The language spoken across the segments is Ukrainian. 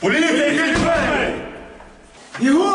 Поліція! Його!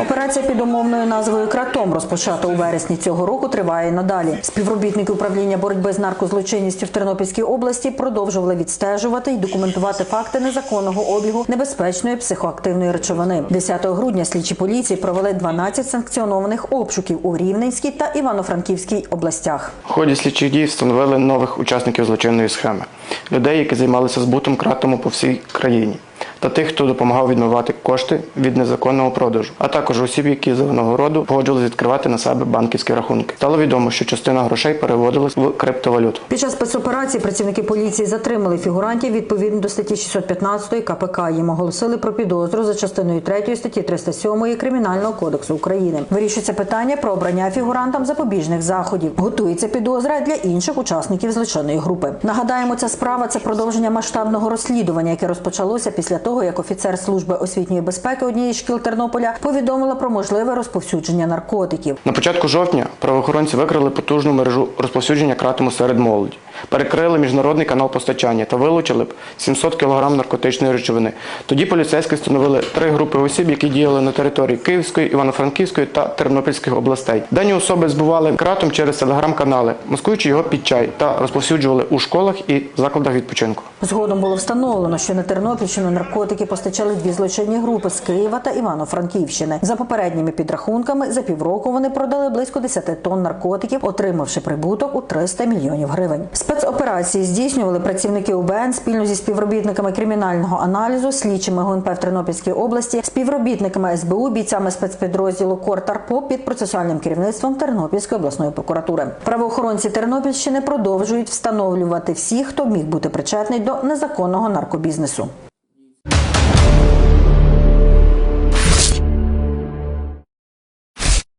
Операція під умовною назвою Кратом, розпочата у вересні цього року, триває і надалі. Співробітники управління боротьби з наркозлочинністю в Тернопільській області продовжували відстежувати і документувати факти незаконного обігу небезпечної психоактивної речовини. 10 грудня слідчі поліції провели 12 санкціонованих обшуків у Рівненській та Івано-Франківській областях. В ході слідчих дій встановили нових учасників злочинної схеми людей, які займалися збутом кратому по всій країні, та тих, хто допомагав відмивати кошти від незаконного продажу, а також осіб, які за винагороду погоджувалися відкривати на себе банківські рахунки. Стало відомо, що частина грошей переводилась в криптовалюту. Під час спецоперації працівники поліції затримали фігурантів відповідно до статті 615 КПК. Їм оголосили про підозру за частиною 3 статті 307 Кримінального кодексу України. Вирішується питання про обрання фігурантам запобіжних заходів. Готується підозра для інших учасників злочинної групи. Нагадаємо, ця справа це продовження масштабного розслідування, яке розпочалося після того, як офіцер служби освітньої безпеки однієї шкіл Тернополя повідомила про можливе розповсюдження наркотиків. На початку жовтня правоохоронці викрили потужну мережу розповсюдження кратому серед молоді, перекрили міжнародний канал постачання та вилучили б 700 кг наркотичної речовини. Тоді поліцейські встановили три групи осіб, які діяли на території Київської, Івано-Франківської та Тернопільських областей. Дані особи збували кратом через телеграм-канали, маскуючи його під чай та розповсюджували у школах і закладах відпочинку. Згодом було встановлено, що на Тернопільщину наркотики постачали дві злочинні групи з Києва та Івано-Франківщини. За попередніми підрахунками, за півроку вони продали близько 10 тонн наркотиків, отримавши прибуток у 300 мільйонів гривень. Спецоперації здійснювали працівники УБН спільно зі співробітниками кримінального аналізу, слідчими ГУНП в Тернопільській області, співробітниками СБУ, бійцями спецпідрозділу Кортарпо під процесуальним керівництвом Тернопільської обласної прокуратури. Правоохоронці Тернопільщини продовжують встановлювати всіх, хто міг бути причетний до незаконного наркобізнесу.